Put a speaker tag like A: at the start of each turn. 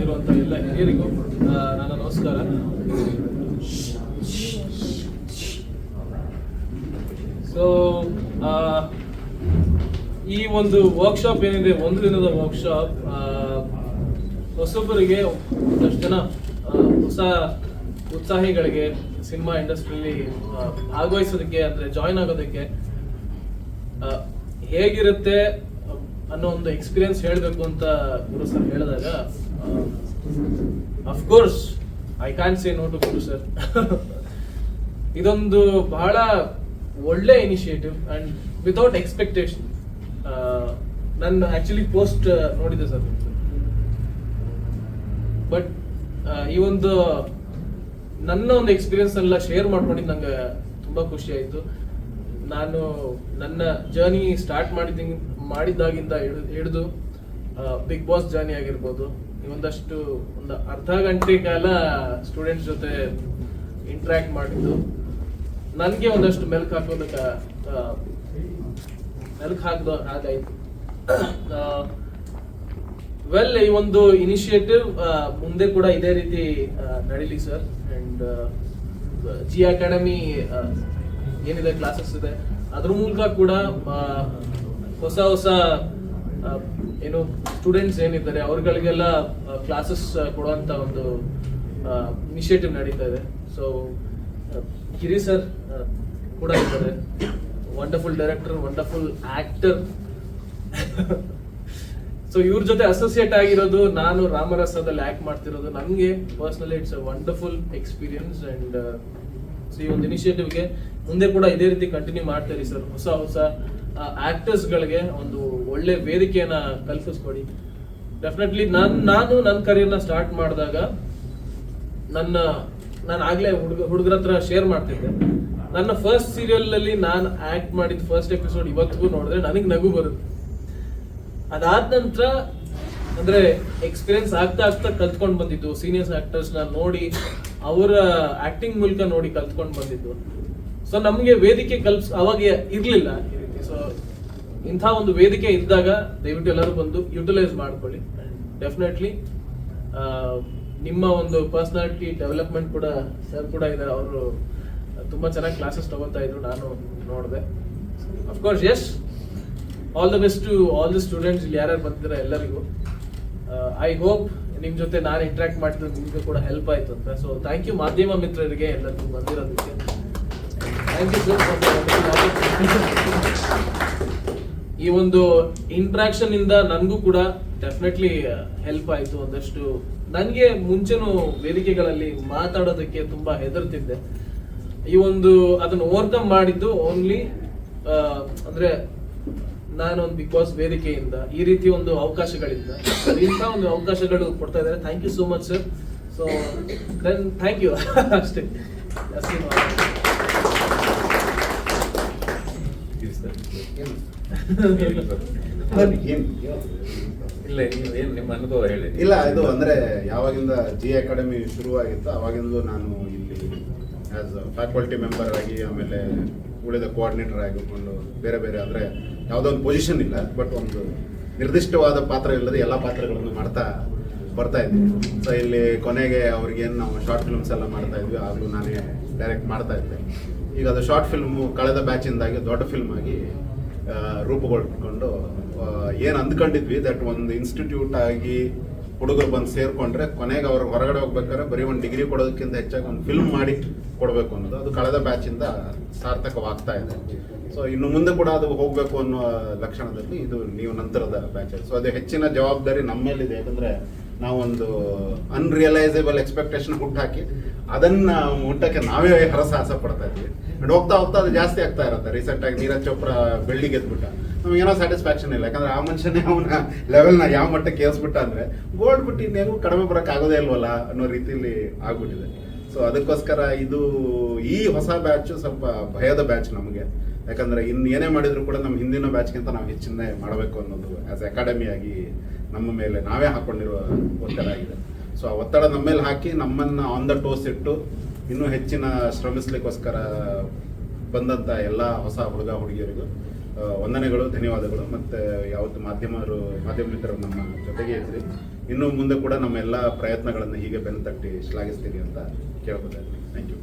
A: ಬಂದಿರುವಂಥ ಎಲ್ಲ ಹಿರಿಯರಿಗೂ ನನ್ನ ನಮಸ್ಕಾರ. ಸೊ ಈ ಒಂದು ವರ್ಕ್ಶಾಪ್ ಏನಿದೆ, ಒಂದು ದಿನದ ವರ್ಕ್ಶಾಪ್ ಹೊಸಬರಿಗೆ ಒಂದಷ್ಟು ಜನ ಹೊಸ ಉತ್ಸಾಹಿಗಳಿಗೆ, ಸಿನಿಮಾ ಇಂಡಸ್ಟ್ರಿಯಲ್ಲಿ ಭಾಗವಹಿಸೋದಕ್ಕೆ ಅಂದರೆ ಜಾಯಿನ್ ಆಗೋದಕ್ಕೆ ಹೇಗಿರುತ್ತೆ ಅನ್ನೋ ಒಂದು ಎಕ್ಸ್ಪೀರಿಯನ್ಸ್ ಹೇಳಬೇಕು ಅಂತ ಗುರು ಸರ್ ಹೇಳಿದಾಗ of course I can say no to Guru sir ಇದೊಂದು ಬಹಳ ಒಳ್ಳೆ ಇನಿಷಿಯೇಟಿವ್ ಅಂಡ್ ವಿತೌಟ್ ಎಕ್ಸ್ಪೆಕ್ಟೇಷನ್ ನನ್ನ ಆಕ್ಚುಲಿ ಪೋಸ್ಟ್ ನೋಡಿದೆ ಸರ್ ಬಟ್ ಈ ಒಂದು ನನ್ನ ಒಂದು ಎಕ್ಸ್ಪೀರಿಯನ್ಸ್ ಎಲ್ಲ ಶೇರ್ ಮಾಡ್ಕೊಂಡಿದ್ದು ನಂಗೆ ತುಂಬಾ ಖುಷಿ ಆಯಿತು. ನಾನು ನನ್ನ ಜರ್ನಿ ಸ್ಟಾರ್ಟ್ ಮಾಡಿದ ಮಾಡಿದ್ದಾಗಿಂದ ಹಿಡಿದು ಬಿಗ್ ಬಾಸ್ ಜರ್ನಿ ಆಗಿರ್ಬೋದು. ಒಂದಷ್ಟು ಒಂದು ಅರ್ಧ ಗಂಟೆ ಕಾಲ ಸ್ಟೂಡೆಂಟ್ಸ್ ಜೊತೆ ಇಂಟ್ರ್ಯಾಕ್ಟ್ ಮಾಡಿದ್ದು. ನನಗೆ ಒಂದಷ್ಟು ಮೆಲ್ಕ್ ಹಾಕೋದಕ್ಕೆ ಮೆಲ್ಕ್ ಹಾಕ್ದು ಹಾಗಾಯ್ತು. ವೆಲ್ ಈ ಒಂದು ಇನಿಷಿಯೇಟಿವ್ ಮುಂದೆ ಕೂಡ ಇದೇ ರೀತಿ ನಡೀಲಿ ಸರ್ ಅಂಡ್ ಜಿ ಅಕಾಡೆಮಿ ಏನಿದೆ ಕ್ಲಾಸಸ್ ಇದೆ. ಅದ್ರ ಮೂಲಕ ಕೂಡ ಹೊಸ ಹೊಸ ಏನು ಸ್ಟೂಡೆಂಟ್ಸ್ ಏನಿದ್ದಾರೆ, ಅವ್ರಗಳಿಗೆಲ್ಲ ಕ್ಲಾಸಸ್ ಕೊಡುವಂತ ಒಂದು ಇನಿಷಿಯೇಟಿವ್ ನಡೀತಾ ಇದೆ. ಸೊ ಗಿರಿ ಸರ್ ಕೂಡ ಇದ್ದಾರೆ. Wonderful director wonderful actor so ಇವ್ರ ಜೊತೆ ಅಸೋಸಿಯೇಟ್ ಆಗಿರೋದು ನಾನು ರಾಮರಸದಲ್ಲಿ ಆಕ್ಟ್ ಮಾಡ್ತಿರೋದು. ನನಗೆ personally it's a wonderful experience and ಈ ಒಂದು ಇನಿಷಿಯೇಟಿವ್ಗೆ ಮುಂದೆ ಕೂಡ ಇದೇ ರೀತಿ ಕಂಟಿನ್ಯೂ ಮಾಡ್ತೀರಿ ಸರ್ ಹೊಸ ಹೊಸ ಆಕ್ಟರ್ಸ್ ಗಳಿಗೆ ಒಂದು ಒಳ್ಳೆ ವೇದಿಕೆಯನ್ನ ಕಲ್ಪಿಸ್ಕೊಡಿ. ಡೆಫಿನೆಟ್ಲಿ ನಾನು ನಾನು ನನ್ನ ಕರಿಯರ್ನ ಸ್ಟಾರ್ಟ್ ಮಾಡಿದಾಗ ನನ್ನ, ನಾನು ಆಗ್ಲೇ ಹುಡುಗ, ಹುಡುಗರ ಹತ್ರ ಶೇರ್ ಮಾಡ್ತಿದ್ದೆ. ನನ್ನ ಫಸ್ಟ್ ಸೀರಿಯಲ್ ಅಲ್ಲಿ ನಾನು ಆಕ್ಟ್ ಮಾಡಿದ ಫಸ್ಟ್ ಎಪಿಸೋಡ್ ಇವತ್ತಿಗೂ ನೋಡಿದ್ರೆ ನನಗೆ ನಗು ಬರುತ್ತೆ. ಅದಾದ ನಂತರ ಅಂದ್ರೆ ಎಕ್ಸ್ಪೀರಿಯನ್ಸ್ ಆಗ್ತಾ ಆಗ್ತಾ ಕಲ್ತ್ಕೊಂಡ್ ಬಂದಿದ್ದು ಸೀನಿಯರ್ಸ್ ಆಕ್ಟರ್ಸ್ನ ನೋಡಿ, ಅವರ ಆಕ್ಟಿಂಗ್ ಮೂಲಕ ನೋಡಿ ಕಲ್ತ್ಕೊಂಡು ಬಂದಿದ್ದು. ಸೊ ನಮಗೆ ವೇದಿಕೆ ಕಲ್ಸ್ ಅವಾಗ ಇರ್ಲಿಲ್ಲ. ಸೊ ಇಂಥ ಒಂದು ವೇದಿಕೆ ಇದ್ದಾಗ ದಯವಿಟ್ಟು ಎಲ್ಲರೂ ಬಂದು ಯುಟಿಲೈಸ್ ಮಾಡ್ಕೊಳ್ಳಿ. ಡೆಫಿನೆಟ್ಲಿ ನಿಮ್ಮ ಒಂದು ಪರ್ಸ್ನಾಲಿಟಿ ಡೆವಲಪ್ಮೆಂಟ್ ಕೂಡ ಸರ್ ಕೂಡ ಇದ್ದಾರೆ. ಅವರು ತುಂಬ ಚೆನ್ನಾಗಿ ಕ್ಲಾಸಸ್ ತಗೋತಾ ಇದ್ರು. ನಾನು ನೋಡಿದೆ. Of course yes all the best to all the students ಇಲ್ಲಿ ಯಾರ್ಯಾರು ಬಂದಿದ್ದಾರೆ ಎಲ್ಲರಿಗೂ. ಐ ಹೋಪ್ ನಿಮ್ಮ ಜೊತೆ ನಾನು ಇಂಟ್ರಾಕ್ಟ್ ಮಾಡಿದ್ರೆ ನಿಮಗೂ ಕೂಡ ಹೆಲ್ಪ್ ಆಯ್ತು ಅಂತ. ಸೊ ಥ್ಯಾಂಕ್ ಯು ಮಾಧ್ಯಮ ಮಿತ್ರರಿಗೆ ಎಲ್ಲರಿಗೂ ಬಂದಿರೋದಕ್ಕೆ. ಈ ಒಂದು ಇಂಟ್ರಾಕ್ಷನ್ ಇಂದ ನನಗೂ ಕೂಡ ಡೆಫಿನೆಟ್ಲಿ ಹೆಲ್ಪ್ ಆಯ್ತು ಒಂದಷ್ಟು. ನನಗೆ ಮುಂಚೆನೂ ವೇದಿಕೆಗಳಲ್ಲಿ ಮಾತಾಡೋದಕ್ಕೆ ತುಂಬಾ ಹೆದರ್ತಿದ್ದೆ. ಈ ಒಂದು ಅದನ್ನ ಓವರ್ಕಮ್ ಮಾಡಿದ್ದು ಓನ್ಲಿ ಅಂದ್ರೆ ನಾನೊಂದು ಬಿಗ್ ಬಾಸ್ ವೇದಿಕೆಯಿಂದ, ಈ ರೀತಿ ಒಂದು ಅವಕಾಶಗಳಿಂದ. ಇಂಥ ಒಂದು ಅವಕಾಶಗಳು ಕೊಡ್ತಾ ಇದ್ದಾರೆ. Thank you so much sir so thank you ಅಷ್ಟೇ ಜಾಸ್ತಿ ಮಾತಾಡಲ್ಲ.
B: ಏನ್-
C: ಇಲ್ಲ ಏನು ನಿಮ್ಮ ಅನುಭವ ಹೇಳಿ.
B: ಇಲ್ಲ ಇದು ಅಂದ್ರೆ ಯಾವಾಗಿಂದ ಜಿ ಅಕಾಡೆಮಿ ಶುರುವಾಗಿತ್ತು ಅವಾಗಿಂದ ನಾನು ಇಲ್ಲಿ ಆಸ್ ಫ್ಯಾಕಲ್ಟಿ ಮೆಂಬರ್ ಆಗಿ ಆಮೇಲೆ ಉಳಿದ ಕೋಆರ್ಡಿನೇಟರ್ ಆಗಿಕೊಂಡು ಬೇರೆ ಬೇರೆ ಅಂದ್ರೆ ಯಾವುದೋ ಒಂದು ಪೊಸಿಷನ್ ಇಲ್ಲ ಬಟ್ ಒಂದು ನಿರ್ದಿಷ್ಟವಾದ ಪಾತ್ರ ಇಲ್ಲದೆ ಎಲ್ಲ ಪಾತ್ರಗಳನ್ನು ಮಾಡ್ತಾ ಬರ್ತಾ ಇದ್ವಿ ಸೊ ಇಲ್ಲಿ ಕೊನೆಗೆ ಅವ್ರಿಗೇನು ನಾವು ಶಾರ್ಟ್ ಫಿಲ್ಮ್ಸ್ ಎಲ್ಲ ಮಾಡ್ತಾ ಇದ್ವಿ ಆಗಲೂ ನಾನೇ ಡೈರೆಕ್ಟ್ ಮಾಡ್ತಾ ಇದ್ದೆ. ಈಗ ಅದು ಶಾರ್ಟ್ ಫಿಲ್ಮು ಕಳೆದ ಬ್ಯಾಚಿಂದಾಗಿ ದೊಡ್ಡ ಫಿಲ್ಮ್ ಆಗಿ ರೂಪುಗೊಳ್ಕೊಂಡು ಏನು ಅಂದ್ಕೊಂಡಿದ್ವಿ ದಟ್ ಒಂದು ಇನ್ಸ್ಟಿಟ್ಯೂಟ್ ಆಗಿ ಹುಡುಗರು ಬಂದು ಸೇರ್ಕೊಂಡ್ರೆ ಕೊನೆಗೆ ಅವ್ರು ಹೊರಗಡೆ ಹೋಗ್ಬೇಕಾದ್ರೆ ಬರೀ ಒಂದು ಡಿಗ್ರಿ ಕೊಡೋದಕ್ಕಿಂತ ಹೆಚ್ಚಾಗಿ ಒಂದು ಫಿಲ್ಮ್ ಮಾಡಿ ಕೊಡಬೇಕು ಅನ್ನೋದು. ಅದು ಕಳೆದ ಬ್ಯಾಚಿಂದ ಸಾರ್ಥಕವಾಗ್ತಾ ಇದೆ. ಸೊ ಇನ್ನು ಮುಂದೆ ಕೂಡ ಅದು ಹೋಗಬೇಕು ಅನ್ನೋ ಲಕ್ಷಣದಲ್ಲಿ ಇದು ನೀವು ನಂತರದ ಬ್ಯಾಚ್ ಸೊ ಅದು ಹೆಚ್ಚಿನ ಜವಾಬ್ದಾರಿ ನಮ್ಮ ಮೇಲಿದೆ ಯಾಕಂದ್ರೆ ನಾವೊಂದು ಅನ್ರಿಯಲೈಸೇಬಲ್ ಎಕ್ಸ್ಪೆಕ್ಟೇಷನ್ ಹುಟ್ಟಾಕಿ ಅದನ್ನು ಮುಟ್ಟಕ್ಕೆ ನಾವೇ ಹರಸಾಹಸ ಪಡ್ತಾ ಇದ್ವಿ. ಅಂಡ್ ಹೋಗ್ತಾ ಹೋಗ್ತಾ ಅದು ಜಾಸ್ತಿ ಆಗ್ತಾ ಇರುತ್ತೆ. ರೀಸೆಂಟ್ ಆಗಿ ನೀರಜ್ ಚೋಪ್ರಾ ಬೆಳ್ಳಿ ಗೆದ್ಬಿಟ್ಟ. ನಮಗೇನೋ ಸ್ಯಾಟಿಸ್ಫ್ಯಾಕ್ಷನ್ ಇಲ್ಲ. ಯಾಕಂದ್ರೆ ಆ ಮನುಷ್ಯನೇ ಅವನ ಲೆವೆಲ್ನ ಯಾವ ಮಟ್ಟಕ್ಕೆ ಕೇಳಿಸ್ಬಿಟ್ಟ ಅಂದ್ರೆ ಗೋಲ್ಡ್ ಬಿಟ್ಟು ಇನ್ನೇನು ಕಡಿಮೆ ಬರಕ್ ಆಗೋದೇ ಇಲ್ವಲ್ಲ ಅನ್ನೋ ರೀತಿಯಲ್ಲಿ ಆಗ್ಬಿಟ್ಟಿದೆ. ಸೊ ಅದಕ್ಕೋಸ್ಕರ ಇದು ಈ ಹೊಸ ಬ್ಯಾಚ್ ಸ್ವಲ್ಪ ಭಯದ ಬ್ಯಾಚ್ ನಮಗೆ. ಯಾಕಂದ್ರೆ ಇನ್ನು ಏನೇ ಮಾಡಿದ್ರು ಕೂಡ ನಮ್ಮ ಹಿಂದಿನ ಬ್ಯಾಚ್ಗಿಂತ ನಾವು ಹೆಚ್ಚಿನ ಮಾಡಬೇಕು ಅನ್ನೋದು ಆಸ್ ಅಕಾಡೆಮಿ ಆಗಿ ನಮ್ಮ ಮೇಲೆ ನಾವೇ ಹಾಕೊಂಡಿರುವ ಒತ್ತಡ ಆಗಿದೆ. ಸೊ ಆ ಒತ್ತಡ ನಮ್ಮ ಮೇಲೆ ಹಾಕಿ ನಮ್ಮನ್ನ ಆನ್ ದ ಟೋಸ್ ಇಟ್ಟು ಇನ್ನೂ ಹೆಚ್ಚಿನ ಶ್ರಮಿಸ್ಲಿಕ್ಕೋಸ್ಕರ ಬಂದಂಥ ಎಲ್ಲ ಹೊಸ ಹುಡುಗ ಹುಡುಗಿಯರಿಗೂ ವಂದನೆಗಳು, ಧನ್ಯವಾದಗಳು. ಮತ್ತು ಯಾವತ್ತು ಮಾಧ್ಯಮರು ಮಾಧ್ಯಮ ಮಿತ್ರರು ನಮ್ಮ ಜೊತೆಗೆ ಇದ್ರಿ ಇನ್ನು ಮುಂದೆ ಕೂಡ ನಮ್ಮ ಎಲ್ಲ ಪ್ರಯತ್ನಗಳನ್ನು ಹೀಗೆ ಬೆನ್ನು ತಟ್ಟಿ ಶ್ಲಾಘಿಸ್ತೀವಿ ಅಂತ ಕೇಳ್ಕೊತಾ ಥ್ಯಾಂಕ್ ಯು